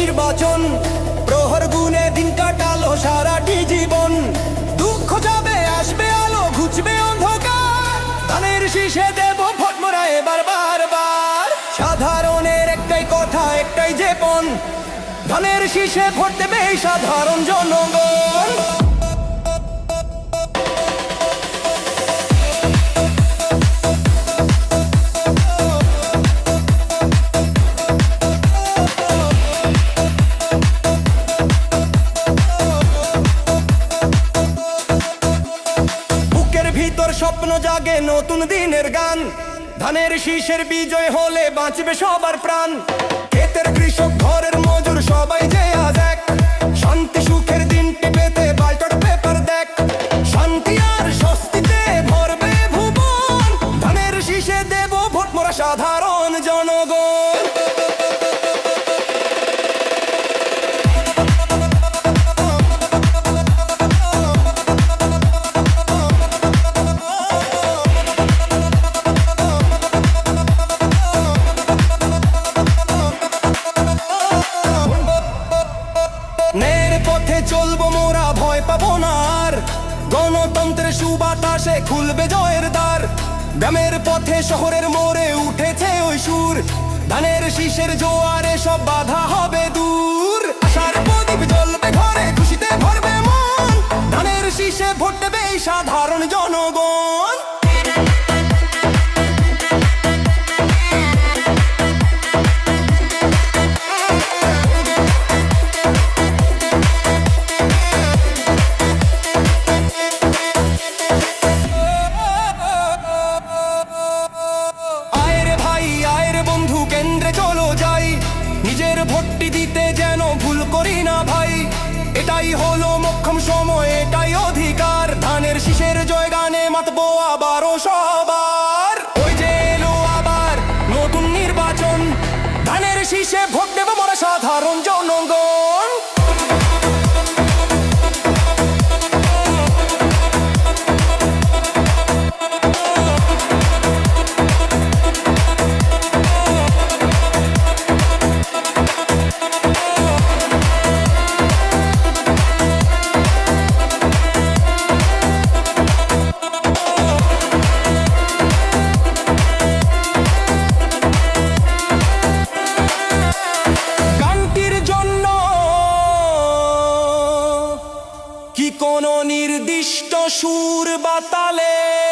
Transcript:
নির্বাচন। প্রহর গুনে দিন কাটালো সারাটি জীবন। দুঃখ যাবে, আসবে আলো, ঘুচবে অন্ধকার। ধানের শীষে দেব ফটমরা এবার বারবার। সাধারণের একটাই কথা, একটাই যে পণ, ধানের শীষে ভোট দেবে সাধারণ জনগণ। ভিতর স্বপ্ন জাগে নতুন দিনের গান। ধানের শীষের বিজয় হলে বাঁচবে সবার প্রাণ। ক্ষেতের কৃষক, ঘরের মজুর, সবাই যে আজ এক। শান্তি, সুখের দিনটি পেতে পেপার দেখ। শান্তি আর স্বস্তিতে ভরবে ভুবন। ধানের শীষে দেব ভোট সাধারণ জনগণ। পথে চলবো মোরা, ভয় পাবো না আর। গণতন্ত্রের সুবাতাসে খুলবে জয়ের দ্বার। গ্রামের পথে শহরের মোড়ে উঠেছে ওই সুর। ধানের শীষের জোয়ারে সব বাধা হবে দূর। আশার প্রদীপ জ্বলবে ঘরে, খুশিতে ভরবে মন। ধানের শীষে ভোট দেবে সাধারণ জনগণ। এটাই হলো মক্ষম সময়, এটাই অধিকার। ধানের শীষের জয় গানে মাতবো আবারও সবার। ওই যে এলো আবার নতুন নির্বাচন, ধানের শীষে ভোট দেবো মরা সাধারণ সৃষ্ট সুর বাতালে।